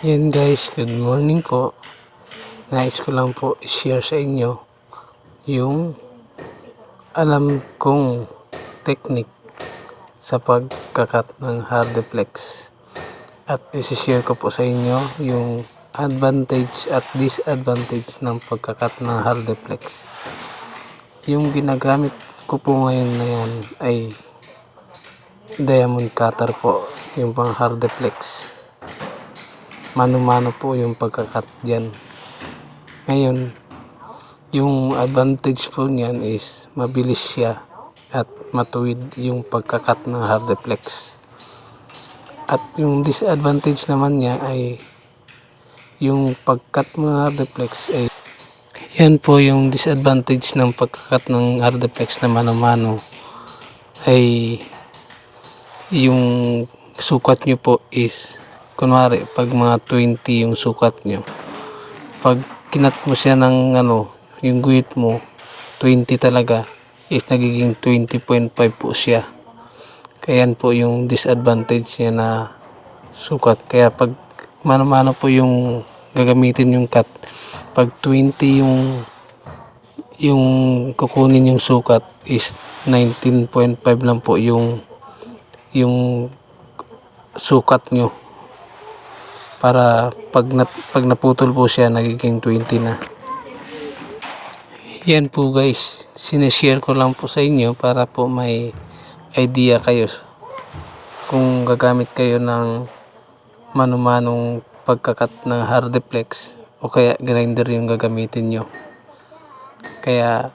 Yan guys, good morning po. Nais ko lang po i-share sa inyo yung alam kong technique sa pagkakat ng hardiplex. At isi-share ko po sa inyo yung advantage at disadvantage ng pagkakat ng hardiplex. Yung ginagamit ko po ngayon na yan ay diamond cutter po, yung pang hardiplex mano-mano po yung pagkakat dyan. Ngayon, yung advantage po niyan is mabilis siya at matuwid yung pagkakat ng hardiplex. At yung disadvantage naman niya ay yung pagkat ng hardiplex ay yan po yung disadvantage ng pagkakat ng hardiplex na mano-mano ay yung sukat nyo po is kunwari pag mga 20 yung sukat nyo pag kinat mo siya ng ano yung guhit mo 20 talaga is nagiging 20.5 po siya. Kaya po yung disadvantage niya na sukat. Kaya pag mano-mano po yung gagamitin yung cut pag 20 yung yung kukunin yung sukat is 19.5 lang po yung yung sukat nyo para pag, na, pag naputol po siya nagiging 20 na. Yan po guys. Sinishare ko lang po sa inyo para po may idea kayo kung gagamit kayo ng manumanong pagkakat ng hardiplex o kaya grinder yung gagamitin nyo. Kaya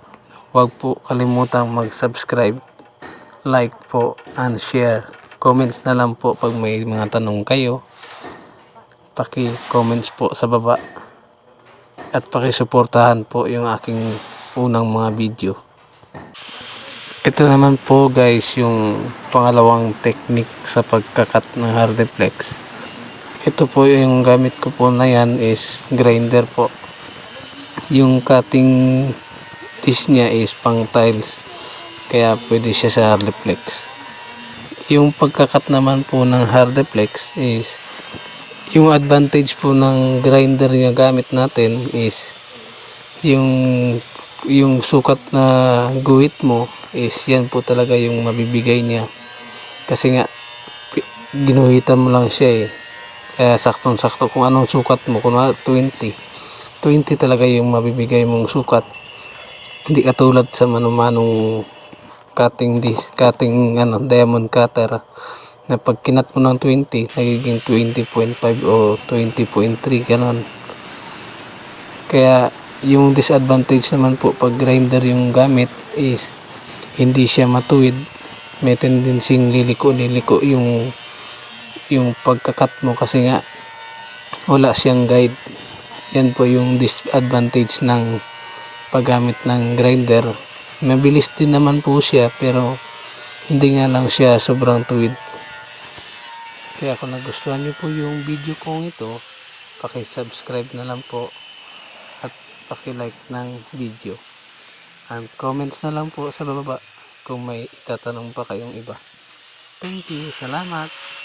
wag po kalimutang mag subscribe like po and share. Comments na lang po pag may mga tanong kayo paki comments po sa baba. At pakisuportahan po yung aking unang mga video. Ito naman po guys yung pangalawang technique sa pagkakat ng hardiplex ito po yung gamit ko po na yan is grinder po. Yung cutting dish niya is pang tiles. Kaya pwede siya sa hardiplex yung pagkakat naman po ng hardiplex is yung advantage po ng grinder na gamit natin is yung yung sukat na guhit mo is yan po talaga yung mabibigay niya. Kasi nga ginuhitan mo lang siya eh. Kaya saktong sakto kung anong sukat mo kung 20 20 talaga yung mabibigay mong sukat. Hindi katulad sa manumanong cutting this cutting ano diamond cutter na pag kinat mo ng 20 nagiging 20.5 o 20.3 ganon kaya yung disadvantage naman po pag grinder yung gamit is hindi siya matuwid. May tendency liliko liliko yung yung pagkakat mo kasi nga wala siyang guide. Yan po yung disadvantage ng paggamit ng grinder. Mabilis din naman po siya pero hindi nga lang siya sobrang tuwid kaya kung nagustuhan niyo po yung video kong ito paki-subscribe na lang po at paki-like ng video. And comments na lang po sa baba kung may itatanong pa kayong iba. Thank you. Salamat